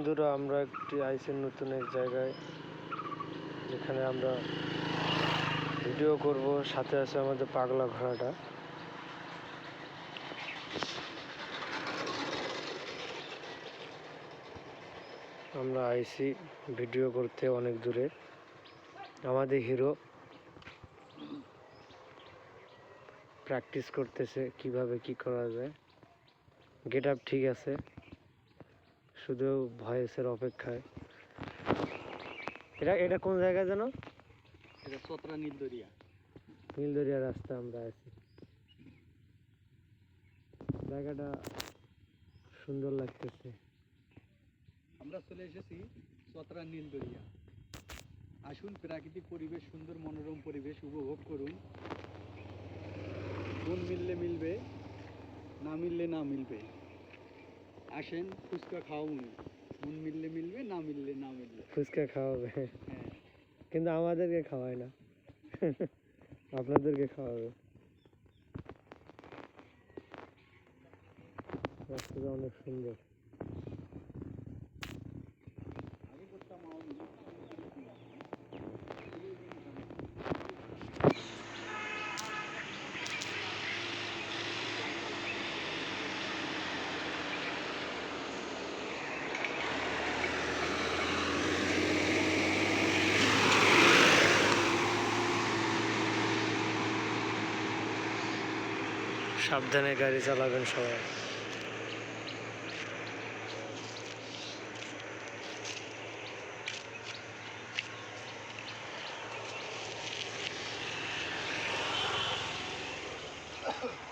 বন্ধুরা, আমরা একটি আইসের নতুন এক জায়গায়, যেখানে আমরা ভিডিও করব। সাথে আছে আমাদের পাগলা ঘোড়াটা আমরা আইসি ভিডিও করতে অনেক দূরে। আমাদের হিরো প্র্যাকটিস করতেছে কীভাবে কি করা যায়। গেট আপ ঠিক আছে। শুধু ভয়েসের অপেক্ষায়। এটা এটা কোন জায়গা যেন? এটা সতরা নীলদরিয়া। নীলদরিয়া রাস্তা আমরা আছি। জায়গাটা সুন্দর লাগতেছে। আমরা চলে এসেছি সতরা নীলদরিয়া। আসুন প্রাকৃতিক পরিবেশ সুন্দর মনোরম পরিবেশ উপভোগ করুন। মন মিললে মিলবে না মিললে না মিলবে। আসেন ফুচকা খাওয়াবো মন মিললে মিলবে না মিললে না মিলবে। ফুচকা খাওয়াবে। হ্যাঁ। কিন্তু আমাদেরকে খাওয়ায় না। আপনাদেরকে খাওয়াবে। রাস্তাটা অনেক সুন্দর। সাবধানে গাড়ি চালাবেন সবাই Oh.